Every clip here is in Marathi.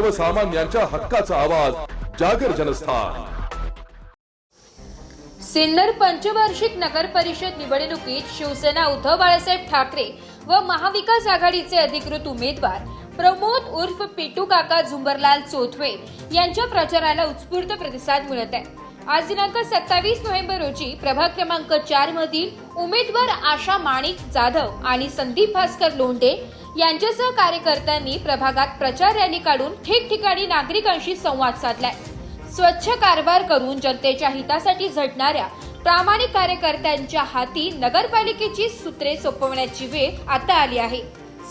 सर्वसामान्यांच्या हक्काचा आवाज जागर जनस्थान. सिन्नर पंचवार्षिक नगर परिषद निवडणुकीत शिवसेना उद्धव बाळासाहेब ठाकरे व महाविकास आघाडीचे अधिकृत उमेदवार प्रमोद उर्फ पिटू काका झुंबरलाल चोथवे यांच्या प्रचाराला उत्स्फूर्त प्रतिसाद मिळत आहे. आज दिनांक सत्तावीस नोव्हेंबर रोजी प्रभाग क्रमांक चार मधील उमेदवार आशा माणिक जाधव आणि संदीप भास्कर लोंढे यांच्यासह कार्यकर्त्यांनी प्रभागात प्रचार रॅली काढून ठिकठिकाणी नागरिकांशी संवाद साधलाय. स्वच्छ कारभार करून जनतेच्या हितासाठी झटणाऱ्या प्रामाणिक कार्यकर्त्यांच्या हाती नगरपालिकेची सूत्रे सोपवण्याची वेळ आता आली आहे.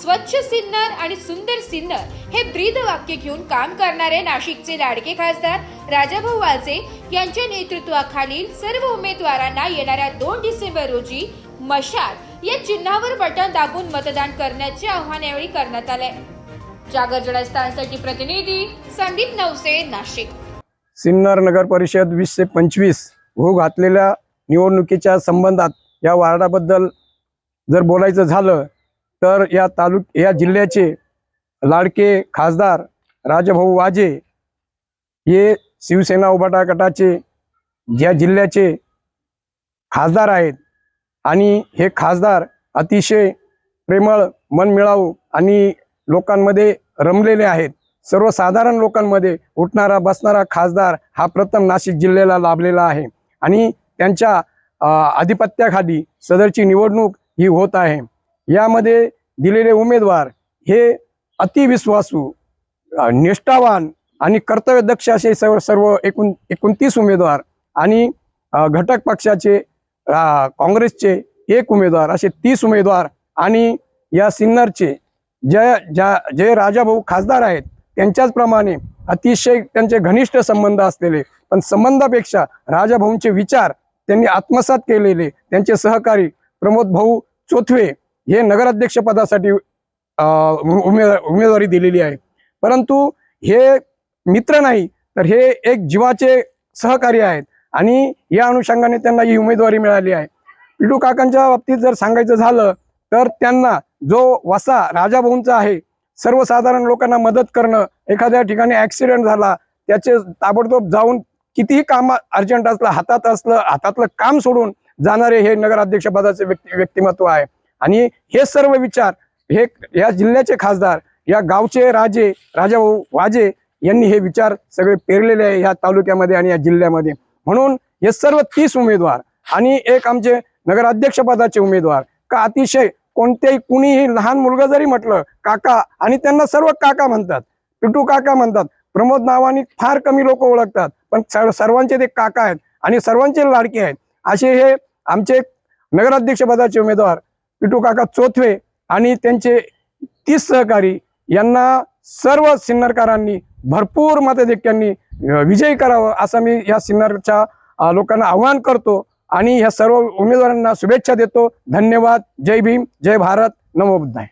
स्वच्छ सिन्नर आणि सुंदर सिन्नर हे ब्रीद वाक्य घेऊन काम करणारे नाशिकचे लाडके खासदार राजाभाऊ वाजे यांच्या नेतृत्वाखालील सर्व उमेदवारांना येणाऱ्या दोन डिसेंबर रोजी मशाल या चिन्हावर बटन दाबून मतदान करण्याचे आव्हान यावेळी करण्यात आले. जागर जडस्थानसाठी प्रतिनिधी संदीप नवसे नाशिक. सिन्नर नगर परिषद वीसशे पंचवीस हो घातलेल्या निवडणुकीच्या संबंधात या वार्डाबद्दल जर बोलायचं झालं तर या तालुक या जिल्ह्याचे लाडके खासदार राजभाऊ वाजे हे शिवसेना उभाटा गटाचे ज्या जिल्ह्याचे खासदार आहेत आणि हे खासदार अतिशय प्रेमळ मनमिळावू आणि लोकांमध्ये रमलेले आहेत. सर्वसाधारण लोकांमध्ये उठणारा बसणारा खासदार हा प्रथम नाशिक जिल्ह्याला लाभलेला आहे आणि त्यांच्या आधिपत्याखाली सदरची निवडणूक ही होत आहे. यामध्ये दिलेले उमेदवार हे अतिविश्वासू निष्ठावान आणि कर्तव्यदक्ष असे सर्व सर्व एकूण एकोणतीस उमेदवार आणि घटक पक्षाचे काँग्रेसचे एक उमेदवार असे तीस उमेदवार आणि या सिन्नरचे ज्या ज्या जे राजाभाऊ खासदार आहेत त्यांच्याचप्रमाणे अतिशय त्यांचे घनिष्ठ संबंध असलेले पण संबंधापेक्षा राजाभाऊंचे विचार त्यांनी आत्मसात केलेले त्यांचे सहकारी प्रमोद भाऊ चोथवे हे नगराध्यक्षपदासाठी पदासाठी उमेदवार उमेदवारी दिलेली आहे. परंतु हे मित्र नाही तर हे एक जीवाचे सहकार्य आहेत. आणि या अनुषंगाने त्यांना ही उमेदवारी मिळाली आहे. पिटू काकांच्या बाबतीत जर सांगायचं झालं तर त्यांना जो वसा राजाभाऊंचा आहे सर्वसाधारण लोकांना मदत करणं एखाद्या ठिकाणी ॲक्सिडेंट झाला त्याचे ताबडतोब जाऊन कितीही काम अर्जंट असलं हातात असलं हातातलं काम सोडून जाणारे हे नगराध्यक्षपदाचे व्यक्ती व्यक्तिमत्व आहे. आणि हे सर्व विचार हे या जिल्ह्याचे खासदार या गावचे राजे राजाभाऊ वाजे यांनी हे विचार सगळे पेरलेले आहे या तालुक्यामध्ये आणि या जिल्ह्यामध्ये. म्हणून हे सर्व तीस उमेदवार आणि एक आमचे नगराध्यक्षपदाचे उमेदवार का अतिशय कोणत्याही कुणीही लहान मुलगा जरी म्हटलं काका आणि त्यांना सर्व काका म्हणतात पिटू काका म्हणतात प्रमोद नावाने फार कमी लोक ओळखतात पण सर्वांचे ते काका आहेत आणि सर्वांचे लाडके आहेत. असे हे आमचे नगराध्यक्षपदाचे उमेदवार पिटू काका चोथवे आणि त्यांचे तीस सहकारी यांना सर्व सिन्नरकारांनी भरपूर मताधिक्यांनी विजयी करावं असं मी या सिन्नरच्या लोकांना आवाहन करतो आणि ह्या सर्व उमेदवारांना शुभेच्छा देतो. धन्यवाद. जय भीम. जय भारत. नमोबुद्धाय